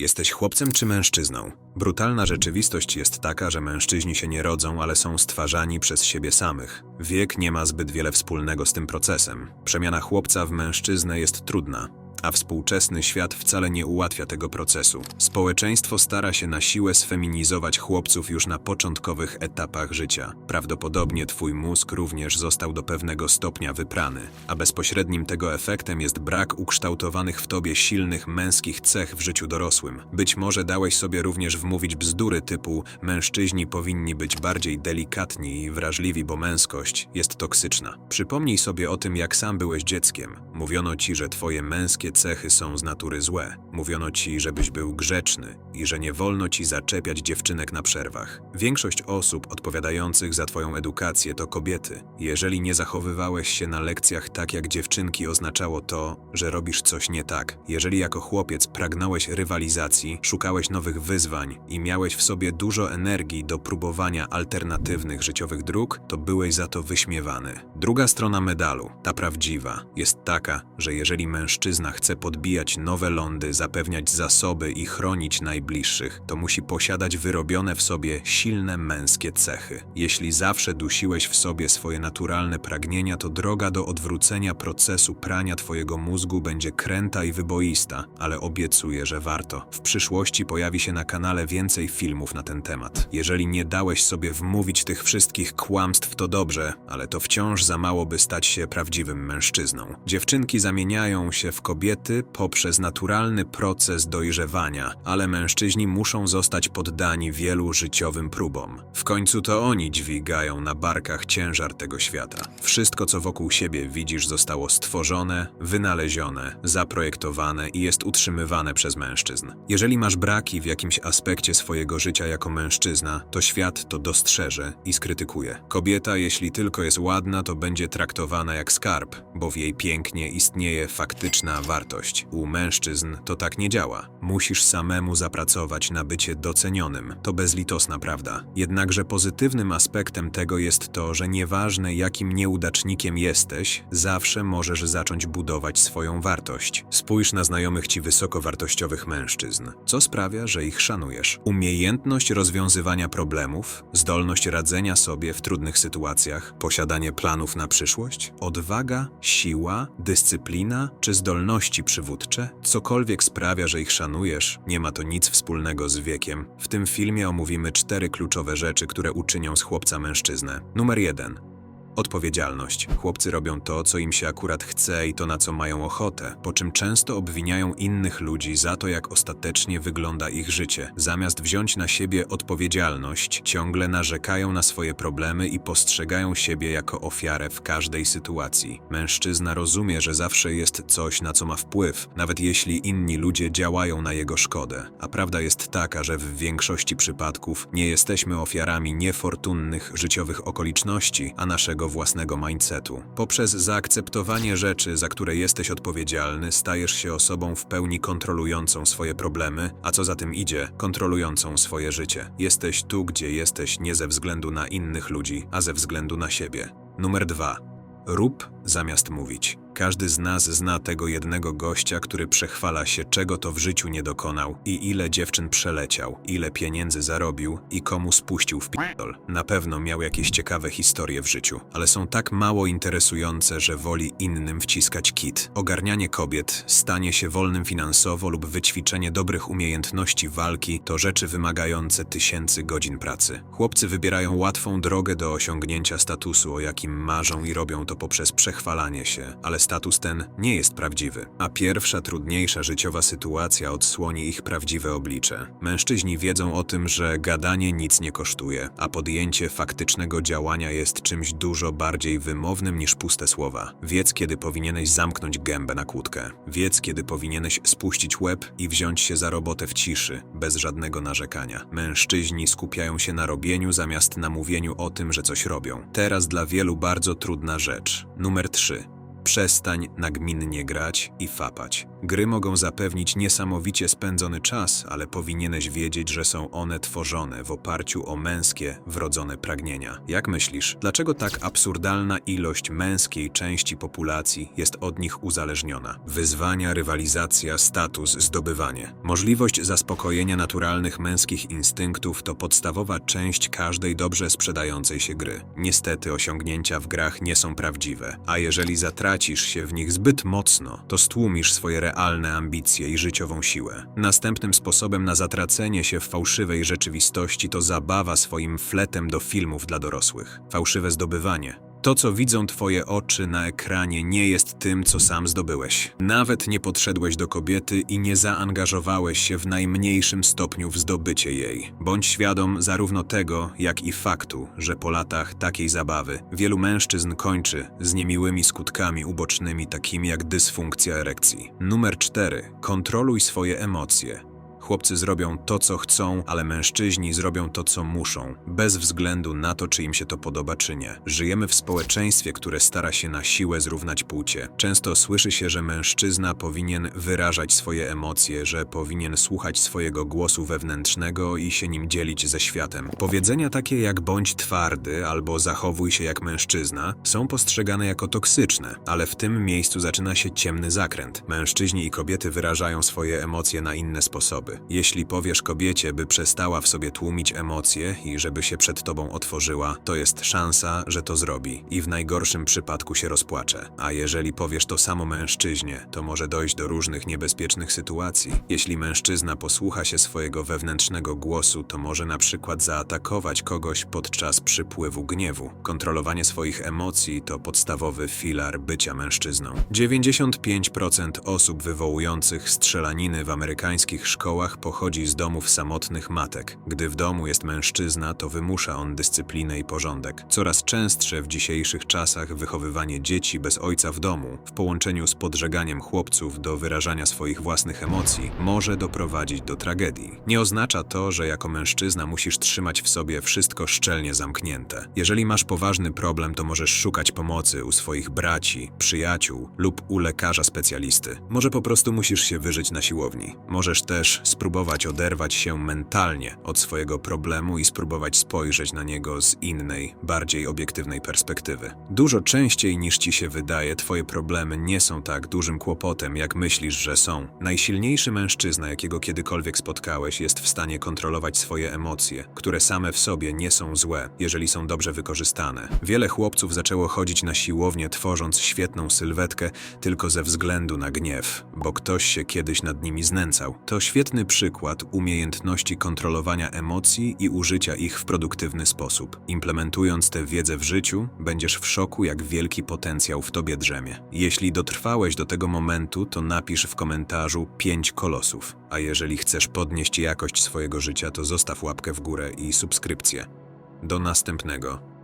Jesteś chłopcem czy mężczyzną? Brutalna rzeczywistość jest taka, że mężczyźni się nie rodzą, ale są stwarzani przez siebie samych. Wiek nie ma zbyt wiele wspólnego z tym procesem. Przemiana chłopca w mężczyznę jest trudna. A współczesny świat wcale nie ułatwia tego procesu. Społeczeństwo stara się na siłę sfeminizować chłopców już na początkowych etapach życia. Prawdopodobnie twój mózg również został do pewnego stopnia wyprany, a bezpośrednim tego efektem jest brak ukształtowanych w tobie silnych męskich cech w życiu dorosłym. Być może dałeś sobie również wmówić bzdury typu mężczyźni powinni być bardziej delikatni i wrażliwi, bo męskość jest toksyczna. Przypomnij sobie o tym, jak sam byłeś dzieckiem. Mówiono ci, że twoje męskie cechy są z natury złe. Mówiono ci, żebyś był grzeczny i że nie wolno ci zaczepiać dziewczynek na przerwach. Większość osób odpowiadających za twoją edukację to kobiety. Jeżeli nie zachowywałeś się na lekcjach tak jak dziewczynki, oznaczało to, że robisz coś nie tak. Jeżeli jako chłopiec pragnąłeś rywalizacji, szukałeś nowych wyzwań i miałeś w sobie dużo energii do próbowania alternatywnych życiowych dróg, to byłeś za to wyśmiewany. Druga strona medalu, ta prawdziwa, jest taka, że jeżeli mężczyzna chce podbijać nowe lądy, zapewniać zasoby i chronić najbliższych, to musi posiadać wyrobione w sobie silne męskie cechy. Jeśli zawsze dusiłeś w sobie swoje naturalne pragnienia, to droga do odwrócenia procesu prania twojego mózgu będzie kręta i wyboista, ale obiecuję, że warto. W przyszłości pojawi się na kanale więcej filmów na ten temat. Jeżeli nie dałeś sobie wmówić tych wszystkich kłamstw, to dobrze, ale to wciąż za mało, by stać się prawdziwym mężczyzną. Dziewczynki zamieniają się w kobiety poprzez naturalny proces dojrzewania, ale mężczyźni muszą zostać poddani wielu życiowym próbom. W końcu to oni dźwigają na barkach ciężar tego świata. Wszystko, co wokół siebie widzisz, zostało stworzone, wynalezione, zaprojektowane i jest utrzymywane przez mężczyzn. Jeżeli masz braki w jakimś aspekcie swojego życia jako mężczyzna, to świat to dostrzeże i skrytykuje. Kobieta, jeśli tylko jest ładna, to będzie traktowana jak skarb, bo w jej pięknie istnieje faktyczna wartość. U mężczyzn to tak nie działa. Musisz samemu zapracować na bycie docenionym. To bezlitosna prawda. Jednakże pozytywnym aspektem tego jest to, że nieważne jakim nieudacznikiem jesteś, zawsze możesz zacząć budować swoją wartość. Spójrz na znajomych ci wysokowartościowych mężczyzn. Co sprawia, że ich szanujesz? Umiejętność rozwiązywania problemów, zdolność radzenia sobie w trudnych sytuacjach, posiadanie planów na przyszłość, odwaga, siła, dyscyplina czy zdolności przywódcze? Cokolwiek sprawia, że ich szanujesz, nie ma to nic wspólnego z wiekiem. W tym filmie omówimy cztery kluczowe rzeczy, które uczynią z chłopca mężczyznę. Numer jeden. Odpowiedzialność. Chłopcy robią to, co im się akurat chce i to, na co mają ochotę, po czym często obwiniają innych ludzi za to, jak ostatecznie wygląda ich życie. Zamiast wziąć na siebie odpowiedzialność, ciągle narzekają na swoje problemy i postrzegają siebie jako ofiarę w każdej sytuacji. Mężczyzna rozumie, że zawsze jest coś, na co ma wpływ, nawet jeśli inni ludzie działają na jego szkodę. A prawda jest taka, że w większości przypadków nie jesteśmy ofiarami niefortunnych życiowych okoliczności, a naszego własnego mindsetu. Poprzez zaakceptowanie rzeczy, za które jesteś odpowiedzialny, stajesz się osobą w pełni kontrolującą swoje problemy, a co za tym idzie, kontrolującą swoje życie. Jesteś tu, gdzie jesteś nie ze względu na innych ludzi, a ze względu na siebie. Numer dwa. Rób zamiast mówić. Każdy z nas zna tego jednego gościa, który przechwala się, czego to w życiu nie dokonał i ile dziewczyn przeleciał, ile pieniędzy zarobił i komu spuścił w p***ol. Na pewno miał jakieś ciekawe historie w życiu, ale są tak mało interesujące, że woli innym wciskać kit. Ogarnianie kobiet, stanie się wolnym finansowo lub wyćwiczenie dobrych umiejętności walki to rzeczy wymagające tysięcy godzin pracy. Chłopcy wybierają łatwą drogę do osiągnięcia statusu, o jakim marzą i robią to poprzez przechwalanie się, ale status ten nie jest prawdziwy, a pierwsza trudniejsza życiowa sytuacja odsłoni ich prawdziwe oblicze. Mężczyźni wiedzą o tym, że gadanie nic nie kosztuje, a podjęcie faktycznego działania jest czymś dużo bardziej wymownym niż puste słowa. Wiedz, kiedy powinieneś zamknąć gębę na kłódkę. Wiedz, kiedy powinieneś spuścić łeb i wziąć się za robotę w ciszy, bez żadnego narzekania. Mężczyźni skupiają się na robieniu zamiast na mówieniu o tym, że coś robią. Teraz dla wielu bardzo trudna rzecz. Numer 3. Przestań nagminnie grać i fapać. Gry mogą zapewnić niesamowicie spędzony czas, ale powinieneś wiedzieć, że są one tworzone w oparciu o męskie, wrodzone pragnienia. Jak myślisz, dlaczego tak absurdalna ilość męskiej części populacji jest od nich uzależniona? Wyzwania, rywalizacja, status, zdobywanie. Możliwość zaspokojenia naturalnych męskich instynktów to podstawowa część każdej dobrze sprzedającej się gry. Niestety osiągnięcia w grach nie są prawdziwe, a jeżeli zatracisz się w nich zbyt mocno, to stłumisz swoje realne ambicje i życiową siłę. Następnym sposobem na zatracenie się w fałszywej rzeczywistości to zabawa swoim fletem do filmów dla dorosłych. Fałszywe zdobywanie. To, co widzą twoje oczy na ekranie, nie jest tym, co sam zdobyłeś. Nawet nie podszedłeś do kobiety i nie zaangażowałeś się w najmniejszym stopniu w zdobycie jej. Bądź świadom zarówno tego, jak i faktu, że po latach takiej zabawy wielu mężczyzn kończy z niemiłymi skutkami ubocznymi, takimi jak dysfunkcja erekcji. Numer 4. Kontroluj swoje emocje. Chłopcy zrobią to, co chcą, ale mężczyźni zrobią to, co muszą, bez względu na to, czy im się to podoba, czy nie. Żyjemy w społeczeństwie, które stara się na siłę zrównać płcie. Często słyszy się, że mężczyzna powinien wyrażać swoje emocje, że powinien słuchać swojego głosu wewnętrznego i się nim dzielić ze światem. Powiedzenia takie jak bądź twardy albo zachowuj się jak mężczyzna są postrzegane jako toksyczne, ale w tym miejscu zaczyna się ciemny zakręt. Mężczyźni i kobiety wyrażają swoje emocje na inne sposoby. Jeśli powiesz kobiecie, by przestała w sobie tłumić emocje i żeby się przed tobą otworzyła, to jest szansa, że to zrobi i w najgorszym przypadku się rozpłacze. A jeżeli powiesz to samo mężczyźnie, to może dojść do różnych niebezpiecznych sytuacji. Jeśli mężczyzna posłucha się swojego wewnętrznego głosu, to może na przykład zaatakować kogoś podczas przypływu gniewu. Kontrolowanie swoich emocji to podstawowy filar bycia mężczyzną. 95% osób wywołujących strzelaniny w amerykańskich szkołach pochodzi z domów samotnych matek. Gdy w domu jest mężczyzna, to wymusza on dyscyplinę i porządek. Coraz częstsze w dzisiejszych czasach wychowywanie dzieci bez ojca w domu, w połączeniu z podżeganiem chłopców do wyrażania swoich własnych emocji, może doprowadzić do tragedii. Nie oznacza to, że jako mężczyzna musisz trzymać w sobie wszystko szczelnie zamknięte. Jeżeli masz poważny problem, to możesz szukać pomocy u swoich braci, przyjaciół lub u lekarza specjalisty. Może po prostu musisz się wyżyć na siłowni. Możesz też spróbować oderwać się mentalnie od swojego problemu i spróbować spojrzeć na niego z innej, bardziej obiektywnej perspektywy. Dużo częściej niż ci się wydaje, twoje problemy nie są tak dużym kłopotem, jak myślisz, że są. Najsilniejszy mężczyzna, jakiego kiedykolwiek spotkałeś, jest w stanie kontrolować swoje emocje, które same w sobie nie są złe, jeżeli są dobrze wykorzystane. Wiele chłopców zaczęło chodzić na siłownię, tworząc świetną sylwetkę tylko ze względu na gniew, bo ktoś się kiedyś nad nimi znęcał. To świetny przykład umiejętności kontrolowania emocji i użycia ich w produktywny sposób. Implementując tę wiedzę w życiu, będziesz w szoku, jak wielki potencjał w tobie drzemie. Jeśli dotrwałeś do tego momentu, to napisz w komentarzu 5 kolosów. A jeżeli chcesz podnieść jakość swojego życia, to zostaw łapkę w górę i subskrypcję. Do następnego.